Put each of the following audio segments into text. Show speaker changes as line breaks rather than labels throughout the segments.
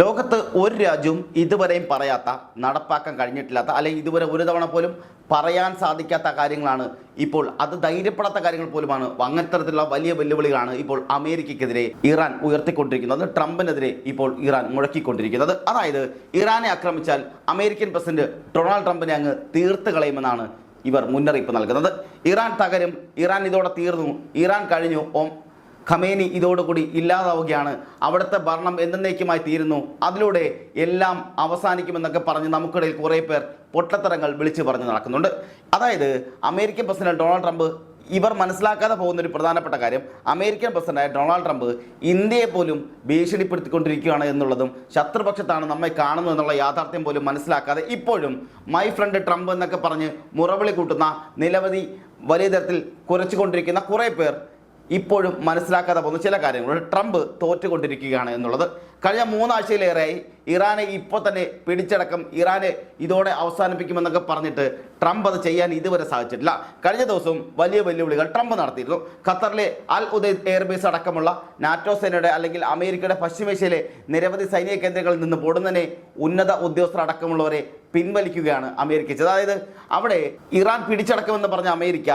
ലോകത്ത് ഒരു രാജ്യവും ഇതുവരെയും പറയാത്ത നടപ്പാക്കാൻ കഴിഞ്ഞിട്ടില്ലാത്ത അല്ലെങ്കിൽ ഇതുവരെ ഒരു തവണ പോലും പറയാൻ സാധിക്കാത്ത കാര്യങ്ങളാണ് ഇപ്പോൾ. അത് ധൈര്യപ്പെടാത്ത കാര്യങ്ങൾ പോലുമാണ്. അങ്ങനത്തരത്തിലുള്ള വലിയ വെല്ലുവിളികളാണ് ഇപ്പോൾ അമേരിക്കയ്ക്കെതിരെ ഇറാൻ ഉയർത്തിക്കൊണ്ടിരിക്കുന്നത്. ട്രംപിനെതിരെ ഇപ്പോൾ ഇറാൻ മുഴക്കിക്കൊണ്ടിരിക്കുന്നത്. അതായത് ഇറാനെ ആക്രമിച്ചാൽ അമേരിക്കൻ പ്രസിഡന്റ് ഡൊണാൾഡ് ട്രംപിനെ അങ്ങ് തീർത്ത് കളയുമെന്നാണ് ഇവർ മുന്നറിയിപ്പ് നൽകുന്നത്. ഇറാൻ തകരും ഇറാൻ ഇതോടെ തീർന്നു. ഇറാൻ കഴിഞ്ഞു. ഖമേനി ഇതോടുകൂടി ഇല്ലാതാവുകയാണ്. അവിടുത്തെ ഭരണം എന്നേക്കുമായി തീരുന്നു. അതിലൂടെ എല്ലാം അവസാനിക്കുമെന്നൊക്കെ പറഞ്ഞ് നമുക്കിടയിൽ കുറേ പേർ പൊട്ടത്തരങ്ങൾ വിളിച്ചു പറഞ്ഞ് നടക്കുന്നുണ്ട്. അതായത് അമേരിക്കൻ പ്രസിഡന്റ് ഡൊണാൾഡ് ട്രംപ് ഇവർ മനസ്സിലാക്കാതെ പോകുന്ന ഒരു പ്രധാനപ്പെട്ട കാര്യം അമേരിക്കൻ പ്രസിഡന്റായ ഡൊണാൾഡ് ട്രംപ് ഇന്ത്യയെ പോലും ഭീഷണിപ്പെടുത്തിക്കൊണ്ടിരിക്കുകയാണ് എന്നുള്ളതും ശത്രുപക്ഷത്താണ് നമ്മെ കാണുന്നത് എന്നുള്ള യാഥാർത്ഥ്യം പോലും മനസ്സിലാക്കാതെ ഇപ്പോഴും മൈ ഫ്രണ്ട് ട്രംപ് എന്നൊക്കെ പറഞ്ഞ് മുറവിളി കൂട്ടുന്ന നിരവധി വലിയ തരത്തിൽ കുറച്ചുകൊണ്ടിരിക്കുന്ന കുറേ പേർ ഇപ്പോഴും മനസ്സിലാക്കാതെ പോകുന്ന ചില കാര്യങ്ങൾ ട്രംപ് തോറ്റുകൊണ്ടിരിക്കുകയാണ് എന്നുള്ളത്. കഴിഞ്ഞ മൂന്നാഴ്ചയിലേറെയായി ഇറാനെ ഇപ്പോൾ തന്നെ പിടിച്ചടക്കം ഇറാനെ ഇതോടെ അവസാനിപ്പിക്കുമെന്നൊക്കെ പറഞ്ഞിട്ട് ട്രംപ് അത് ചെയ്യാൻ ഇതുവരെ സാധിച്ചിട്ടില്ല. കഴിഞ്ഞ ദിവസവും വലിയ വെല്ലുവിളികൾ ട്രംപ് നടത്തിയിരുന്നു. ഖത്തറിലെ അൽ ഉദയ് എയർബേസ് അടക്കമുള്ള നാറ്റോ സേനയുടെ അല്ലെങ്കിൽ അമേരിക്കയുടെ പശ്ചിമേഷ്യയിലെ നിരവധി സൈനിക കേന്ദ്രങ്ങളിൽ നിന്ന് പൊടുന്നനെ ഉന്നത ഉദ്യോഗസ്ഥർ അടക്കമുള്ളവരെ പിൻവലിക്കുകയാണ് അമേരിക്ക അതായത് അവിടെ ഇറാൻ പിടിച്ചടക്കുമെന്ന് പറഞ്ഞ അമേരിക്ക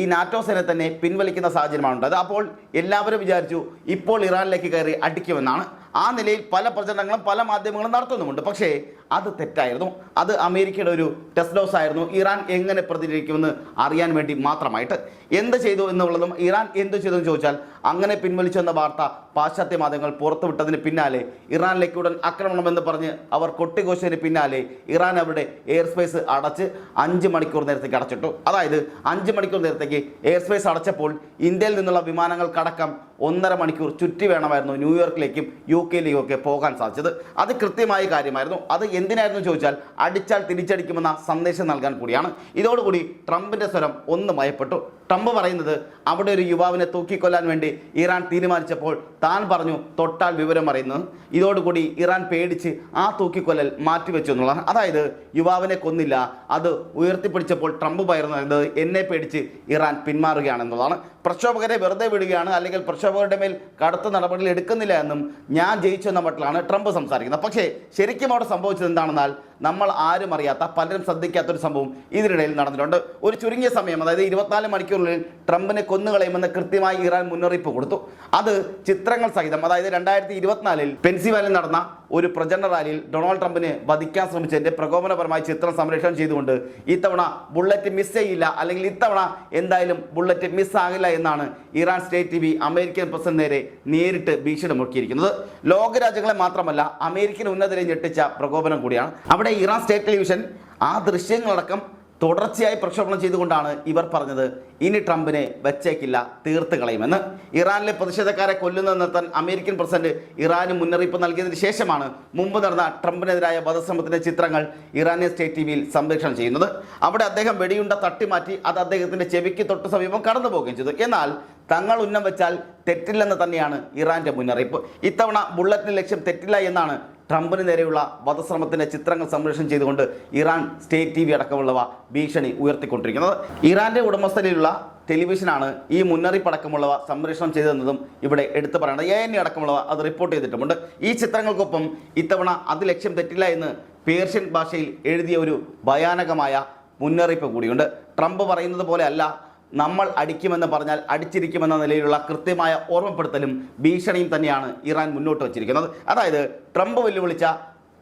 ഈ നാറ്റോ സേന തന്നെ പിൻവലിക്കുന്ന സാഹചര്യമാണ് ഉണ്ടായത് അപ്പോൾ എല്ലാവരും വിചാരിച്ചു ഇപ്പോൾ ഇറാനിലേക്ക് കയറി അടിക്കുമെന്നാണ്. ആ നിലയിൽ പല പ്രചരണങ്ങളും പല മാധ്യമങ്ങളും നടത്തുന്നുമുണ്ട്. പക്ഷേ അത് തെറ്റായിരുന്നു. അത് അമേരിക്കയുടെ ഒരു ടെസ്റ്റ് ഡോസ് ആയിരുന്നു. ഇറാൻ എങ്ങനെ പ്രതികരിക്കുമെന്ന് അറിയാൻ വേണ്ടി മാത്രമായിട്ട്. എന്ത് ചെയ്തു എന്നുള്ളതും ഇറാൻ എന്ത് ചെയ്തു എന്ന് ചോദിച്ചാൽ അങ്ങനെ പിൻവലിച്ചെന്ന വാർത്ത പാശ്ചാത്യ മാധ്യമങ്ങൾ പുറത്തുവിട്ടതിന് പിന്നാലെ ഇറാനിലേക്ക് ഉടൻ ആക്രമണമെന്ന് പറഞ്ഞ് അവർ കൊട്ടിഘോഷത്തിന് പിന്നാലെ ഇറാൻ അവരുടെ എയർ സ്പേസ് അടച്ച് അഞ്ച് മണിക്കൂർ നേരത്തേക്ക് അടച്ചിട്ടു. അതായത് അഞ്ച് മണിക്കൂർ നേരത്തേക്ക് എയർ സ്പേസ് അടച്ചപ്പോൾ ഇന്ത്യയിൽ നിന്നുള്ള വിമാനങ്ങൾ വിമാനങ്ങൾക്കടക്കം ഒന്നര മണിക്കൂർ ചുറ്റി വേണമായിരുന്നു ന്യൂയോർക്കിലേക്കും യു കെയിലേക്കും ഒക്കെ പോകാൻ സാധിച്ചത്. അത് കൃത്യമായ കാര്യമായിരുന്നു. അത് എന്തിനായിരുന്നു ചോദിച്ചാൽ അടിച്ചാൽ തിരിച്ചടിക്കുമെന്ന സന്ദേശം നൽകാൻ കൂടിയാണ്. ഇതോടുകൂടി ട്രംപിന്റെ സ്വരം ഒന്ന് മയപ്പെട്ടു ട്രംപ് പറയുന്നത് അവിടെ ഒരു യുവാവിനെ തൂക്കിക്കൊല്ലാൻ വേണ്ടി ഇറാൻ തീരുമാനിച്ചപ്പോൾ താൻ പറഞ്ഞു തൊട്ടാൽ വിവരം അറിയുന്നത്. ഇതോടുകൂടി ഇറാൻ പേടിച്ച് ആ തൂക്കിക്കൊല്ലൽ മാറ്റിവെച്ചു എന്നുള്ളതാണ്. അതായത് യുവാവിനെ കൊന്നില്ല അത് ഉയർത്തിപ്പിടിച്ചപ്പോൾ ട്രംപ് പറയുന്നത് എന്നെ പേടിച്ച് ഇറാൻ പിന്മാറുകയാണെന്നുള്ളതാണ് പ്രക്ഷോഭകരെ വെറുതെ വിടുകയാണ് അല്ലെങ്കിൽ പ്രക്ഷോഭകരുടെ മേൽ കടുത്ത നടപടികൾ എടുക്കുന്നില്ല എന്നും ഞാൻ ജയിച്ചു എന്ന മട്ടിലാണ് ട്രംപ് സംസാരിക്കുന്നത്. പക്ഷേ ശരിക്കും അവിടെ സംഭവിച്ചത് എന്താണെന്നാൽ നമ്മൾ ആരും അറിയാത്ത പലരും ശ്രദ്ധിക്കാത്തൊരു സംഭവം ഇതിനിടയിൽ നടന്നിട്ടുണ്ട്. ഒരു ചുരുങ്ങിയ സമയം അതായത് ഇരുപത്തിനാല് മണിക്കൂറിനുള്ളിൽ ട്രംപിനെ കൊന്നുകളയുമെന്ന് കൃത്യമായി ഇറാൻ മുന്നറിയിപ്പ് കൊടുത്തു. അത് ചിത്രങ്ങൾ സഹിതം അതായത് രണ്ടായിരത്തി ഇരുപത്തിനാലിൽ പെൻസിവാലിൽ നടന്ന ഒരു പ്രചരണ റാലിയിൽ ഡൊണാൾഡ് ട്രംപിനെ വധിക്കാൻ ശ്രമിച്ചതിന്റെ പ്രകോപനപരമായ ചിത്രം സംരക്ഷണം ചെയ്തുകൊണ്ട് ഇത്തവണ ബുള്ളറ്റ് മിസ് ചെയ്യില്ല അല്ലെങ്കിൽ ഇത്തവണ എന്തായാലും ബുള്ളറ്റ് മിസ് ആകില്ല എന്നാണ് Iran state T American president നേരെ നേരിട്ട് ഭീഷണി മുറുക്കിയിരിക്കുന്നത് ലോകരാജ്യങ്ങളെ മാത്രമല്ല അമേരിക്കൻ ഉന്നതരെ ഞെട്ടിച്ച പ്രകോപനം കൂടിയാണ്. അവിടെ ഇറാൻ സ്റ്റേറ്റ് ടെലിവിഷൻ ആ ദൃശ്യങ്ങളടക്കം തുടർച്ചയായി പ്രക്ഷേപണം ചെയ്തുകൊണ്ടാണ് ഇവർ പറഞ്ഞത്. ഇനി ട്രംപിനെ വെച്ചേക്കില്ല തീർത്ത് കളയുമെന്ന്. ഇറാനിലെ പ്രതിഷേധക്കാരെ കൊല്ലുന്നത് നിർത്താൻ അമേരിക്കൻ പ്രസിഡന്റ് ഇറാന് മുന്നറിയിപ്പ് നൽകിയതിന് ശേഷമാണ് മുമ്പ് നടന്ന ട്രംപിനെതിരായ വധശ്രമത്തിന്റെ ചിത്രങ്ങൾ ഇറാനിയൻ സ്റ്റേറ്റ് ടി വിയിൽ സംപ്രേഷണം ചെയ്യുന്നത്. അവിടെ അദ്ദേഹം വെടിയുണ്ട തട്ടിമാറ്റി അത് അദ്ദേഹത്തിന്റെ ചെവിക്ക് തൊട്ട് സമീപം കടന്നു പോവുകയും ചെയ്തു. എന്നാൽ തങ്ങൾ ഉന്നം വെച്ചാൽ തെറ്റില്ലെന്ന് തന്നെയാണ് ഇറാന്റെ മുന്നറിയിപ്പ്. ഇത്തവണ ബുള്ളറ്റിന് ലക്ഷ്യം തെറ്റില്ല എന്നാണ് ട്രംപിന് നേരെയുള്ള വധശ്രമത്തിന്റെ ചിത്രങ്ങൾ സംരക്ഷണം ചെയ്തുകൊണ്ട് ഇറാൻ സ്റ്റേറ്റ് ടി വി അടക്കമുള്ളവ ഭീഷണി ഉയർത്തിക്കൊണ്ടിരിക്കുന്നത്. ഇറാന്റെ ഉടമസ്ഥതയിലുള്ള ടെലിവിഷനാണ് ഈ മുന്നറിയിപ്പ് അടക്കമുള്ളവ സംരക്ഷണം ചെയ്തതെന്നതും ഇവിടെ എടുത്തു പറയേണ്ടത് എ എൻ അടക്കമുള്ളവ അത് റിപ്പോർട്ട് ചെയ്തിട്ടുമുണ്ട്. ഈ ചിത്രങ്ങൾക്കൊപ്പം ഇത്തവണ അത് ലക്ഷ്യം തെറ്റില്ല എന്ന് പേർഷ്യൻ ഭാഷയിൽ എഴുതിയ ഒരു ഭയാനകമായ മുന്നറിയിപ്പ് കൂടിയുണ്ട്. ട്രംപ് പറയുന്നത് പോലെ അല്ല നമ്മൾ അടിക്കുമെന്ന് പറഞ്ഞാൽ അടിച്ചിരിക്കുമെന്ന നിലയിലുള്ള കൃത്യമായ ഓർമ്മപ്പെടുത്തലും ഭീഷണിയും തന്നെയാണ് ഇറാൻ മുന്നോട്ട് വച്ചിരിക്കുന്നത്. അതായത് ട്രംപ് വെല്ലുവിളിച്ച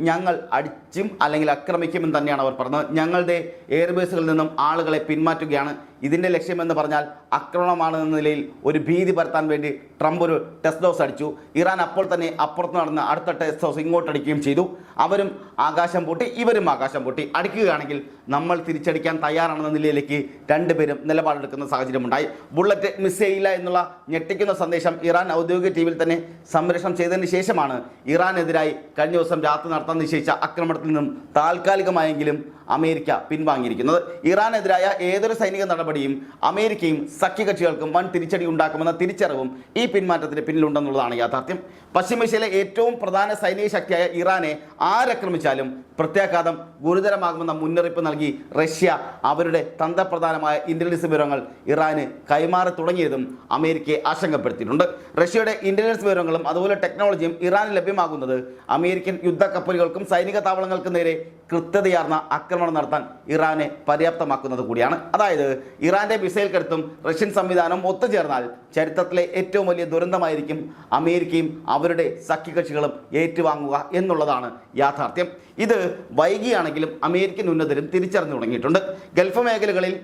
ഞങ്ങൾ അടിച്ചും അല്ലെങ്കിൽ ആക്രമിക്കുമെന്ന് തന്നെയാണ് അവർ പറഞ്ഞത്. ഞങ്ങളുടെ എയർബേസുകളിൽ നിന്നും ആളുകളെ പിന്മാറ്റുകയാണ് ഇതിന്റെ ലക്ഷ്യമെന്ന് പറഞ്ഞാൽ ആക്രമണമാണ് എന്ന നിലയിൽ ഒരു ഭീതി പരത്താൻ വേണ്ടി ട്രംപ് ഒരു ടെസ്റ്റ് ഡോസ് അടിച്ചു. ഇറാൻ അപ്പോൾ തന്നെ അപ്പുറത്ത് നടന്ന അടുത്ത ടെസ്റ്റ് ഡോസ് ഇങ്ങോട്ട് അടിക്കുകയും ചെയ്തു. അവരും ആകാശം പൊട്ടി ഇവരും ആകാശം പൊട്ടി. അടിക്കുകയാണെങ്കിൽ നമ്മൾ തിരിച്ചടിക്കാൻ തയ്യാറാണെന്ന നിലയിലേക്ക് രണ്ടുപേരും നിലപാടെടുക്കുന്ന സാഹചര്യമുണ്ടായി. ബുള്ളറ്റ് മിസ് ചെയ്യില്ല എന്നുള്ള ഞെട്ടിക്കുന്ന സന്ദേശം ഇറാൻ ഔദ്യോഗിക ടി തന്നെ സംരക്ഷണം ചെയ്തതിന് ശേഷമാണ് ഇറാനെതിരായി കഴിഞ്ഞ ദിവസം രാത്രി നടത്താൻ നിശ്ചയിച്ച ആക്രമണത്തിൽ നിന്നും താൽക്കാലികമായെങ്കിലും അമേരിക്ക പിൻവാങ്ങിയിരിക്കുന്നത്. ഇറാനെതിരായ ഏതൊരു സൈനിക നടപടിയും അമേരിക്കയും സഖ്യകക്ഷികൾക്കും വൻ തിരിച്ചടി ഉണ്ടാക്കുമെന്ന തിരിച്ചറിവും ഈ പിന്മാറ്റത്തിന് പിന്നിലുണ്ടെന്നുള്ളതാണ് യാഥാർത്ഥ്യം. പശ്ചിമേഷ്യയിലെ ഏറ്റവും പ്രധാന സൈനിക ശക്തിയായ ഇറാനെ ആരക്രമിച്ചാലും പ്രത്യാഘാതം ഗുരുതരമാകുമെന്ന മുന്നറിയിപ്പ് നൽകി റഷ്യ അവരുടെ തന്ത്രപ്രധാനമായ ഇന്റലിജൻസ് വിവരങ്ങൾ ഇറാന് കൈമാറി തുടങ്ങിയതും അമേരിക്കയെ ആശങ്കപ്പെടുത്തിയിട്ടുണ്ട്. റഷ്യയുടെ ഇന്റലിജൻസ് വിവരങ്ങളും അതുപോലെ ടെക്നോളജിയും ഇറാന് ലഭ്യമാകുന്നത് അമേരിക്കൻ യുദ്ധക്കപ്പലുകൾക്കും സൈനിക താവളങ്ങൾക്കും നേരെ കൃത്യതയാർന്ന ആക്രമണം നടത്താൻ ഇറാനെ പര്യാപ്തമാക്കുന്നത് കൂടിയാണ്. അതായത് ഇറാന്റെ മിസൈൽ കരുത്തും റഷ്യൻ സംവിധാനവും ഒത്തുചേർന്നാൽ ചരിത്രത്തിലെ ഏറ്റവും വലിയ ദുരന്തമായിരിക്കും അമേരിക്കയും അവരുടെ സഖ്യകക്ഷികളും ഏറ്റുവാങ്ങുക എന്നുള്ളതാണ് യാഥാർത്ഥ്യം. ഇത് വൈകിയാണെങ്കിലും അമേരിക്കൻ ഉന്നതരും തിരിച്ചറിഞ്ഞു തുടങ്ങിയിട്ടുണ്ട്. ഗൾഫ് മേഖലകളിൽ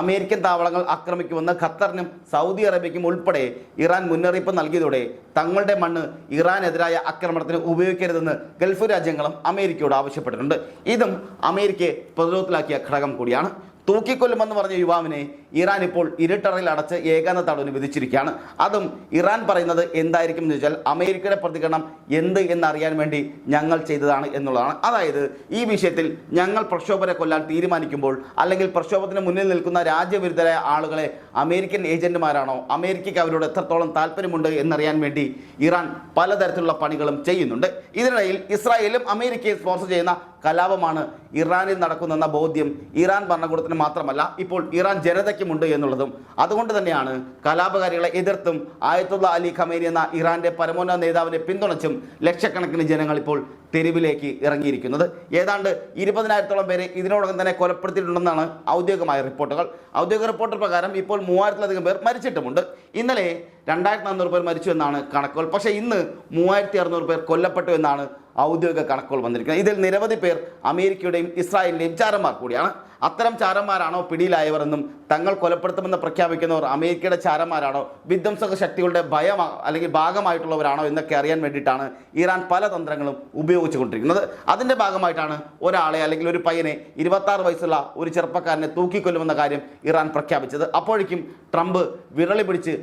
അമേരിക്കൻ താവളങ്ങൾ ആക്രമിക്കുമെന്ന് ഖത്തറിനും സൗദി അറേബ്യയ്ക്കും ഉൾപ്പെടെ ഇറാൻ മുന്നറിയിപ്പ് നൽകിയതോടെ തങ്ങളുടെ മണ്ണ് ഇറാനെതിരായ ആക്രമണത്തിന് ഉപയോഗിക്കരുതെന്ന് ഗൾഫ് രാജ്യങ്ങളും അമേരിക്കയോട് ആവശ്യപ്പെട്ടിട്ടുണ്ട്. ഇതും അമേരിക്കയെ പ്രതിരോധത്തിലാക്കിയ ഘടകം കൂടിയാണ്. തൂക്കിക്കൊല്ലുമെന്ന് പറഞ്ഞ യുവാവിനെ ഇറാൻ ഇപ്പോൾ ഇരുട്ടറയിൽ അടച്ച് ഏകാന്ത തടവിന് വിധിച്ചിരിക്കുകയാണ്. അതും ഇറാൻ പറയുന്നത് എന്തായിരിക്കും എന്ന് വെച്ചാൽ അമേരിക്കയുടെ പ്രതികരണം എന്ത് എന്നറിയാൻ വേണ്ടി ഞങ്ങൾ ചെയ്തതാണ് എന്നുള്ളതാണ്. അതായത് ഈ വിഷയത്തിൽ ഞങ്ങൾ പ്രക്ഷോഭരെ കൊല്ലാൻ തീരുമാനിക്കുമ്പോൾ അല്ലെങ്കിൽ പ്രക്ഷോഭത്തിന് മുന്നിൽ നിൽക്കുന്ന രാജ്യവിരുദ്ധരായ ആളുകളെ അമേരിക്കൻ ഏജന്റുമാരാണോ അമേരിക്കയ്ക്ക് അവരോട് എത്രത്തോളം താല്പര്യമുണ്ട് എന്നറിയാൻ വേണ്ടി ഇറാൻ പലതരത്തിലുള്ള പണികളും ചെയ്യുന്നുണ്ട്. ഇതിനിടയിൽ ഇസ്രായേലും അമേരിക്കയെ സ്പോൺസർ ചെയ്യുന്ന കലാപമാണ് ഇറാനിൽ നടക്കുന്നെന്ന ബോധ്യം ഇറാൻ ഭരണകൂടത്തിന് മാത്രമല്ല ഇപ്പോൾ ഇറാൻ ജനതയ്ക്കുമുണ്ട് എന്നുള്ളതും അതുകൊണ്ട് തന്നെയാണ് കലാപകാരികളെ എതിർത്തും ആയത്തുള്ള അലി ഖമേനി എന്ന ഇറാന്റെ പരമോന്നത നേതാവിനെ പിന്തുണച്ചും ലക്ഷക്കണക്കിന് ജനങ്ങൾ ഇപ്പോൾ തെരുവിലേക്ക് ഇറങ്ങിയിരിക്കുന്നത്. ഏതാണ്ട് ഇരുപതിനായിരത്തോളം പേരെ ഇതിനോടകം തന്നെ കൊലപ്പെടുത്തിയിട്ടുണ്ടെന്നാണ് ഔദ്യോഗികമായ റിപ്പോർട്ടുകൾ. ഔദ്യോഗിക റിപ്പോർട്ട് പ്രകാരം ഇപ്പോൾ മൂവായിരത്തിലധികം പേർ മരിച്ചിട്ടുമുണ്ട്. ഇന്നലെ രണ്ടായിരത്തി നാനൂറ് പേർ മരിച്ചു എന്നാണ് കണക്കുകൾ. പക്ഷേ ഇന്ന് മൂവായിരത്തി അറുന്നൂറ് പേർ കൊല്ലപ്പെട്ടു എന്നാണ് ഔദ്യോഗിക കണക്കുകൾ വന്നിരിക്കുന്നത്. ഇതിൽ നിരവധി പേർ അമേരിക്കയുടെയും ഇസ്രായേലിന്റെയും ചാരന്മാർ കൂടിയാണ്. അത്തരം ചാരന്മാരാണോ പിടിയിലായവർ എന്നും തങ്ങൾ കൊലപ്പെടുത്തുമെന്ന് പ്രഖ്യാപിക്കുന്നവർ അമേരിക്കയുടെ ചാരന്മാരാണോ? വിധ്വംസക ശക്തികളുടെ ഭയം അല്ലെങ്കിൽ ഭാഗമായിട്ടുള്ളവരാണോ എന്നൊക്കെ അറിയാൻ വേണ്ടിയിട്ടാണ് ഇറാൻ പല തന്ത്രങ്ങളും ഉപയോഗിച്ചുകൊണ്ടിരിക്കുന്നത്. അതിന്റെ ഭാഗമായിട്ടാണ് ഒരാളെ അല്ലെങ്കിൽ ഒരു പയ്യനെ ഇരുപത്താറ് വയസ്സുള്ള ഒരു ചെറുപ്പക്കാരനെ തൂക്കിക്കൊല്ലുമെന്ന കാര്യം ഇറാൻ പ്രഖ്യാപിച്ചത്. അപ്പോഴേക്കും ട്രംപ് വിരളി പിടിച്ച്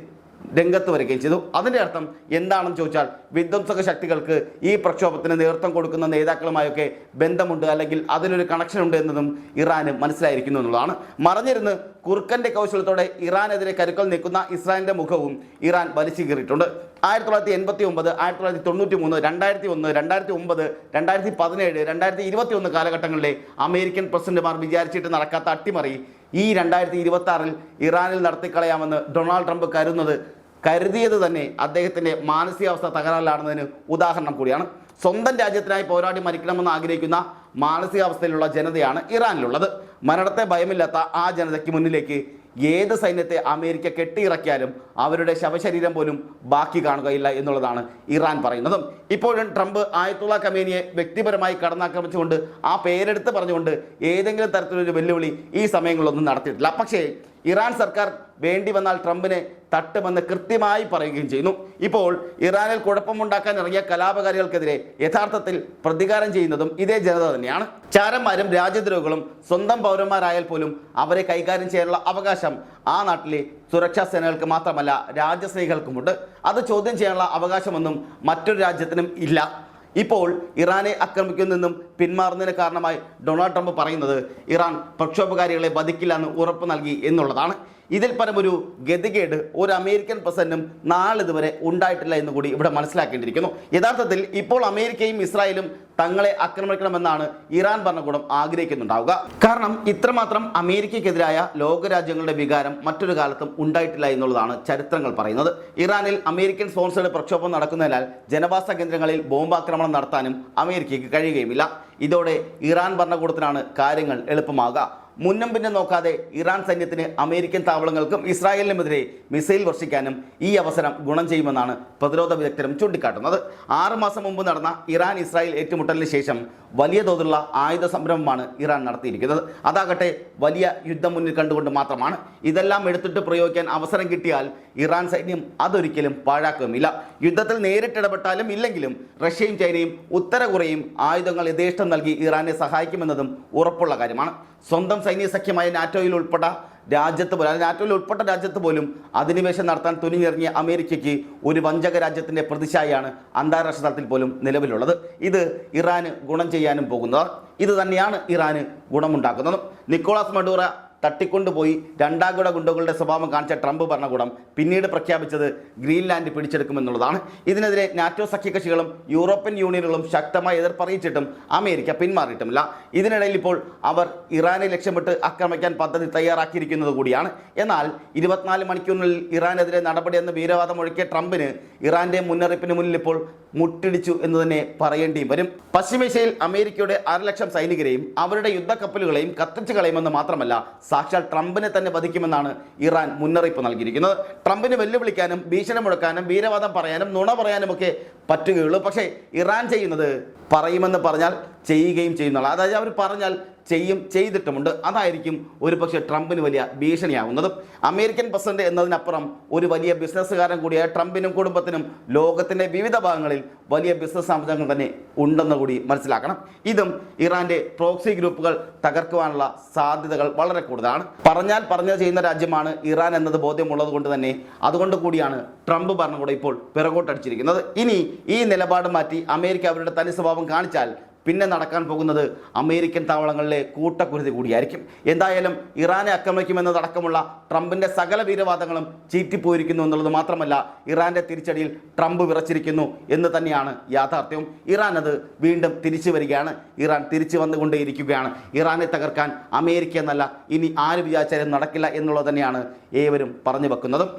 രംഗത്ത് വരികയും ചെയ്തു. അതിന്റെ അർത്ഥം എന്താണെന്ന് ചോദിച്ചാൽ വിധ്വംസക ശക്തികൾക്ക് ഈ പ്രക്ഷോഭത്തിന് നേതൃത്വം കൊടുക്കുന്ന നേതാക്കളുമായൊക്കെ ബന്ധമുണ്ട് അല്ലെങ്കിൽ അതിനൊരു കണക്ഷൻ ഉണ്ട് എന്നതും ഇറാന് മനസ്സിലായിരിക്കുന്നു എന്നുള്ളതാണ്. മറഞ്ഞിരുന്ന് കുർക്കന്റെ കൗശലത്തോടെ ഇറാനെതിരെ കരുക്കൾ നീക്കുന്ന ഇസ്രായേലിന്റെ മുഖവും ഇറാൻ വലിച്ചു കീറിയിട്ടുണ്ട് ആയിരത്തി തൊള്ളായിരത്തി എൺപത്തി ഒമ്പത് ആയിരത്തി തൊള്ളായിരത്തി തൊണ്ണൂറ്റി മൂന്ന് രണ്ടായിരത്തി ഒന്ന് രണ്ടായിരത്തി ഒമ്പത് രണ്ടായിരത്തി പതിനേഴ് രണ്ടായിരത്തി ഇരുപത്തി ഒന്ന് കാലഘട്ടങ്ങളിലെ അമേരിക്കൻ പ്രസിഡന്റുമാർ വിചാരിച്ചിട്ട് നടക്കാത്ത അട്ടിമറി ഈ രണ്ടായിരത്തി ഇരുപത്തി ആറിൽ ഇറാനിൽ നടത്തിക്കളയാമെന്ന് ഡൊണാൾഡ് ട്രംപ് കരുതുന്നത് കരുതിയത് തന്നെ അദ്ദേഹത്തിന്റെ മാനസികാവസ്ഥ തകരാറിലാണെന്നതിന് ഉദാഹരണം കൂടിയാണ്. സ്വന്തം രാജ്യത്തിനായി പോരാടി മരിക്കണമെന്ന് ആഗ്രഹിക്കുന്ന മാനസികാവസ്ഥയിലുള്ള ജനതയാണ് ഇറാനിലുള്ളത്. മരണത്തെ ഭയമില്ലാത്ത ആ ജനതയ്ക്ക് മുന്നിലേക്ക് ഏത് സൈന്യത്തെ അമേരിക്ക കെട്ടിയിറക്കിയാലും അവരുടെ ശവശരീരം പോലും ബാക്കി കാണുകയില്ല എന്നുള്ളതാണ് ഇറാൻ പറയുന്നതും. ഇപ്പോഴും ട്രംപ് ആയത്തുള്ള കമേനിയെ വ്യക്തിപരമായി കടന്നാക്രമിച്ചുകൊണ്ട് ആ പേരെടുത്ത് പറഞ്ഞുകൊണ്ട് ഏതെങ്കിലും തരത്തിലൊരു വെല്ലുവിളി ഈ സമയങ്ങളിലൊന്നും നടത്തിയിട്ടില്ല. പക്ഷേ ഇറാൻ സർക്കാർ വേണ്ടി വന്നാൽ ട്രംപിനെ തട്ടുമെന്ന് കൃത്യമായി പറയുകയും ചെയ്യുന്നു. ഇപ്പോൾ ഇറാനിൽ കുഴപ്പമുണ്ടാക്കാൻ ഇറങ്ങിയ കലാപകാരികൾക്കെതിരെ യഥാർത്ഥത്തിൽ പ്രതികാരം ചെയ്യുന്നതും ഇതേ ജനത തന്നെയാണ്. ചാരന്മാരും രാജ്യദ്രോഹികളും സ്വന്തം പൗരന്മാരായാൽ പോലും അവരെ കൈകാര്യം ചെയ്യാനുള്ള അവകാശം ആ നാട്ടിലെ സുരക്ഷാ സേനകൾക്ക് മാത്രമല്ല രാജ്യസ്നേഹികൾക്കുമുണ്ട്. അത് ചോദ്യം ചെയ്യാനുള്ള അവകാശമൊന്നും മറ്റൊരു രാജ്യത്തിനും ഇല്ല. ഇപ്പോൾ ഇറാനെ ആക്രമിക്കുന്നതെന്നും പിന്മാറുന്നതിന് കാരണമായി ഡൊണാൾഡ് ട്രംപ് പറയുന്നത് ഇറാൻ പ്രക്ഷോഭകാരികളെ വധിക്കില്ല എന്ന് ഉറപ്പ് നൽകി എന്നുള്ളതാണ് ഇതിൽ പരമൊരു ഗതികേട് ഒരു അമേരിക്കൻ പ്രസിഡന്റും നാളിതുവരെ ഉണ്ടായിട്ടില്ല എന്ന് കൂടി ഇവിടെ മനസ്സിലാക്കേണ്ടിയിരിക്കുന്നു. യഥാർത്ഥത്തിൽ ഇപ്പോൾ അമേരിക്കയും ഇസ്രായേലും തങ്ങളെ ആക്രമിക്കണമെന്നാണ് ഇറാൻ ഭരണകൂടം ആഗ്രഹിക്കുന്നുണ്ടാവുക. കാരണം ഇത്രമാത്രം അമേരിക്കയ്ക്കെതിരായ ലോകരാജ്യങ്ങളുടെ വികാരം മറ്റൊരു കാലത്തും ഉണ്ടായിട്ടില്ല എന്നുള്ളതാണ് ചരിത്രങ്ങൾ പറയുന്നത്. ഇറാനിൽ അമേരിക്കൻ സ്പോൺസേഡ് പ്രക്ഷോഭം നടക്കുന്നതിനാൽ ജനവാസ കേന്ദ്രങ്ങളിൽ ബോംബാക്രമണം നടത്താനും അമേരിക്കയ്ക്ക് കഴിയുകയുമില്ല. ഇതോടെ ഇറാൻ ഭരണകൂടത്തിനാണ് കാര്യങ്ങൾ എളുപ്പമാകുക. മുന്നും പിന്നും നോക്കാതെ ഇറാൻ സൈന്യത്തിന് അമേരിക്കൻ താവളങ്ങൾക്കും ഇസ്രായേലിനുമെതിരെ മിസൈൽ വർഷിക്കാനും ഈ അവസരം ഗുണം ചെയ്യുമെന്നാണ് പ്രതിരോധ വിദഗ്ധരും ചൂണ്ടിക്കാട്ടുന്നത്. ആറുമാസം മുമ്പ് നടന്ന ഇറാൻ ഇസ്രായേൽ ഏറ്റുമുട്ടലിന് ശേഷം വലിയ തോതിലുള്ള ആയുധ സംരംഭമാണ് ഇറാൻ നടത്തിയിരിക്കുന്നത്. അതാകട്ടെ വലിയ യുദ്ധം മുന്നിൽ കണ്ടുകൊണ്ട് മാത്രമാണ്. ഇതെല്ലാം എടുത്തിട്ട് പ്രയോഗിക്കാൻ അവസരം കിട്ടിയാൽ ഇറാൻ സൈന്യം അതൊരിക്കലും പാഴാക്കുകയുമില്ല. യുദ്ധത്തിൽ നേരിട്ടിടപെട്ടാലും ഇല്ലെങ്കിലും റഷ്യയും ചൈനയും ഉത്തര ആയുധങ്ങൾ യഥേഷ്ടം നൽകി ഇറാനെ സഹായിക്കുമെന്നതും ഉറപ്പുള്ള കാര്യമാണ്. സ്വന്തം സൈനിക സഖ്യമായ നാറ്റോയിൽ ഉൾപ്പെട്ട രാജ്യത്ത് പോലും അതായത് നാറ്റോയിൽ ഉൾപ്പെട്ട രാജ്യത്ത് പോലും അധിനിവേശം നടത്താൻ തുനിഞ്ഞിറങ്ങിയ അമേരിക്കയ്ക്ക് ഒരു വഞ്ചക രാജ്യത്തിന്റെ പ്രതിച്ഛായയാണ് അന്താരാഷ്ട്ര തലത്തിൽ പോലും നിലവിലുള്ളത്. ഇത് ഇറാന് ഗുണം ചെയ്യാനും പോകുന്നത് ഇത് തന്നെയാണ് ഇറാന് ഗുണമുണ്ടാക്കുന്നതും. നിക്കോളാസ് മഡൂറ തട്ടിക്കൊണ്ടുപോയി രണ്ടാംകുട ഗുണ്ടകളുടെ സ്വഭാവം കാണിച്ച ട്രംപ് ഭരണകൂടം പിന്നീട് പ്രഖ്യാപിച്ചത് ഗ്രീൻലാൻഡ് പിടിച്ചെടുക്കുമെന്നുള്ളതാണ്. ഇതിനെതിരെ നാറ്റോ സഖ്യകക്ഷികളും യൂറോപ്യൻ യൂണിയനുകളും ശക്തമായി എതിർപ്പറിയിച്ചിട്ടും അമേരിക്ക പിന്മാറിയിട്ടുമില്ല. ഇതിനിടയിൽ ഇപ്പോൾ അവർ ഇറാനെ ലക്ഷ്യമിട്ട് ആക്രമിക്കാൻ പദ്ധതി തയ്യാറാക്കിയിരിക്കുന്നത് കൂടിയാണ്. എന്നാൽ ഇരുപത്തിനാല് മണിക്കൂറിനുള്ളിൽ ഇറാനെതിരെ നടപടിയെന്ന് വീരവാദം ഒഴുക്കിയ ട്രംപിന് ഇറാന്റെ മുന്നറിയിപ്പിന് മുന്നിൽ ഇപ്പോൾ മുട്ടിടിച്ചു എന്ന് തന്നെ പറയേണ്ടി വരും. പശ്ചിമേഷ്യയിൽ അമേരിക്കയുടെ അരലക്ഷം സൈനികരെയും അവരുടെ യുദ്ധക്കപ്പലുകളെയും കത്തിച്ചു കളയുമെന്ന് മാത്രമല്ല സാക്ഷാൽ ട്രംപിനെ തന്നെ വധിക്കുമെന്നാണ് ഇറാൻ മുന്നറിയിപ്പ് നൽകിയിരിക്കുന്നത്. ട്രംപിന് വെല്ലുവിളിക്കാനും ഭീഷണി മുഴക്കാനും വീരവാദം പറയാനും നുണ പറയാനും ഒക്കെ പറ്റുകയുള്ളൂ. പക്ഷേ ഇറാൻ ചെയ്യുന്നത് പറയുമെന്ന് പറഞ്ഞാൽ ചെയ്യുകയും ചെയ്യുന്നുള്ളൂ അതായത് അവർ പറഞ്ഞാൽ ചെയ്യും ചെയ്തിട്ടുമുണ്ട്. അതായിരിക്കും ഒരുപക്ഷെ ട്രംപിന് വലിയ ഭീഷണിയാവുന്നത്. അമേരിക്കൻ പ്രസിഡന്റ് എന്നതിനപ്പുറം ഒരു വലിയ ബിസിനസ്സുകാരൻ കൂടിയായ ട്രംപിനും കുടുംബത്തിനും ലോകത്തിന്റെ വിവിധ ഭാഗങ്ങളിൽ വലിയ ബിസിനസ് സാമ്രാജ്യങ്ങൾ തന്നെ ഉണ്ടെന്ന് കൂടി മനസ്സിലാക്കണം. ഇതും ഇറാന്റെ പ്രോക്സി ഗ്രൂപ്പുകൾ തകർക്കുവാനുള്ള സാധ്യതകൾ വളരെ കൂടുതലാണ്. പറഞ്ഞാൽ പറഞ്ഞത് ചെയ്യുന്ന രാജ്യമാണ് ഇറാൻ എന്നത് ബോധ്യമുള്ളത് കൊണ്ട് തന്നെ അതുകൊണ്ട് കൂടിയാണ് ട്രംപ് ഭരണകൂടം ഇപ്പോൾ പിറകോട്ടടിച്ചിരിക്കുന്നത്. ഇനി ഈ നിലപാട് മാറ്റി അമേരിക്ക അവരുടെ തനി സ്വഭാവം കാണിച്ചാൽ പിന്നെ നടക്കാൻ പോകുന്നത് അമേരിക്കൻ താവളങ്ങളിലെ കൂട്ടക്കുരുതി കൂടിയായിരിക്കും. എന്തായാലും ഇറാനെ ആക്രമിക്കുമെന്നതടക്കമുള്ള ട്രംപിന്റെ സകല വീരവാദങ്ങളും ചീറ്റിപ്പോയിരിക്കുന്നു എന്നുള്ളത് മാത്രമല്ല ഇറാന്റെ തിരിച്ചടിയിൽ ട്രംപ് വിറച്ചിരിക്കുന്നു എന്ന് തന്നെയാണ് യാഥാർത്ഥ്യവും ഇറാൻ അത് വീണ്ടും തിരിച്ചു വരികയാണ്. ഇറാൻ തിരിച്ചു വന്നുകൊണ്ടേയിരിക്കുകയാണ്. ഇറാനെ തകർക്കാൻ അമേരിക്ക എന്നല്ല ഇനി ആര് വിചാരിച്ചാലും നടക്കില്ല എന്നുള്ളത് തന്നെയാണ് ഏവരും പറഞ്ഞു വെക്കുന്നതും.